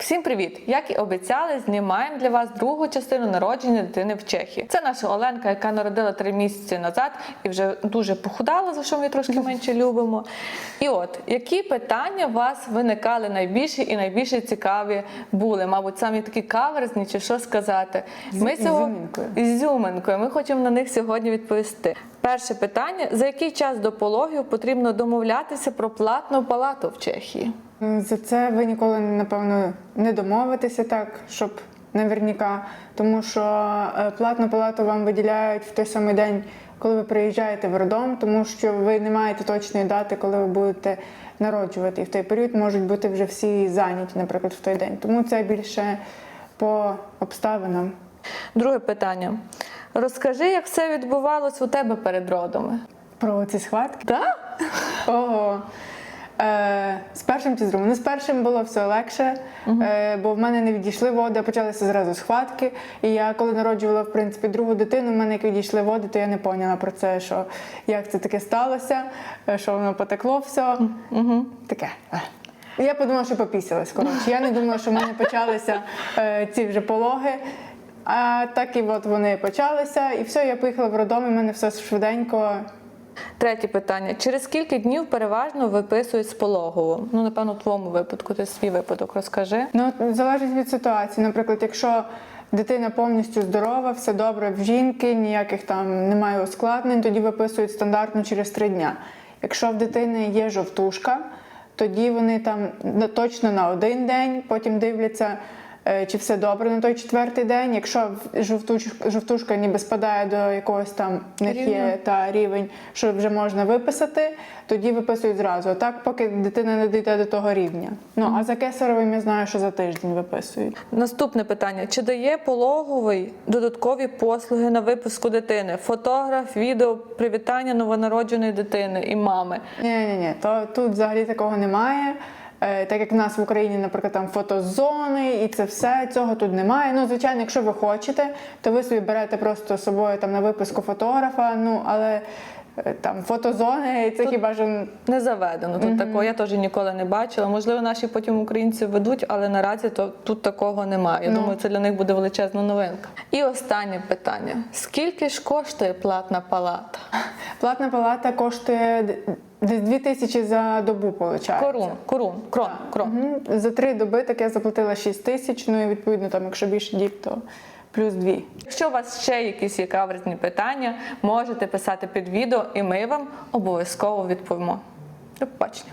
Всім привіт! Як і обіцяли, знімаємо для вас другу частину народження дитини в Чехії. Це наша Оленка, яка народила три місяці назад і вже дуже похудала, за що ми трошки менше любимо. І от які питання у вас виникали найбільше і найбільше цікаві були? Мабуть, самі такі каверзні, чи що сказати? Ми З ізюмінкою. ізюминкою. Ми хочемо на них сьогодні відповісти. Перше питання: за який час до пологів потрібно домовлятися про платну палату в Чехії? За це ви ніколи, напевно, не домовитеся так, щоб наверняка, тому що е, платну палату вам виділяють в той самий день, коли ви приїжджаєте в роддом, тому що ви не маєте точної дати, коли ви будете народжувати. І в той період можуть бути вже всі зайняті, наприклад, в той день. Тому це більше по обставинам. Друге питання. Розкажи, як все відбувалось у тебе перед родами. Про ці схватки. Так? Ого. Е, з першим чи з другим? Ну, з першим було все легше, е, бо в мене не відійшли води, а почалися зразу схватки. І я коли народжувала в принципі другу дитину, в мене як відійшли води, то я не поняла про це, що як це таке сталося, е, що воно потекло все. Угу. Таке. е. Я подумала, що попісялась. Коротше, я не думала, що в мене почалися е, ці вже пологи. А так і от вони почалися, і все, я поїхала в роддом, і в мене все швиденько. Третє питання. Через скільки днів переважно виписують з пологового? Ну, напевно, в твоєму випадку, ти свій випадок розкажи. Ну, залежить від ситуації. Наприклад, якщо дитина повністю здорова, все добре в жінки, ніяких там немає ускладнень, тоді виписують стандартно через три дня. Якщо в дитини є жовтушка, тоді вони там точно на один день, потім дивляться. Е, Чи все добре на той четвертий день? Якщо жовтуч- жовтушка ніби спадає до якогось там них є та рівень, що вже можна виписати, тоді виписують зразу. А так, поки дитина не дійде до того рівня. Ну а за кесаровим я знаю, що за тиждень виписують. Наступне питання: чи дає пологовий додаткові послуги на випуску дитини? Фотограф, відео, привітання новонародженої дитини і мами. Ні, ні, ні, то тут взагалі такого немає. Е, Так як в нас в Україні, наприклад, там фотозони і це все, цього тут немає. Ну, звичайно, якщо ви хочете, то ви собі берете просто з собою там на виписку фотографа. Ну але е, там фотозони, це хіба ж Не заведено тут такого. Я теж ніколи не бачила. Можливо, наші потім українці ведуть, але наразі то тут такого немає. Я Ну. думаю, це для них буде величезна новинка. І останнє питання: скільки ж коштує платна палата? Платна палата коштує десь 2 тисячі за добу, виходить. Корун, корун, крон, крон. Угу. За три доби так я заплатила 6 тисяч. Ну і відповідно, там, якщо більше діб, то плюс 2. Якщо у вас ще якісь є каверзні питання, можете писати під відео, і ми вам обов'язково відповімо. До побачення.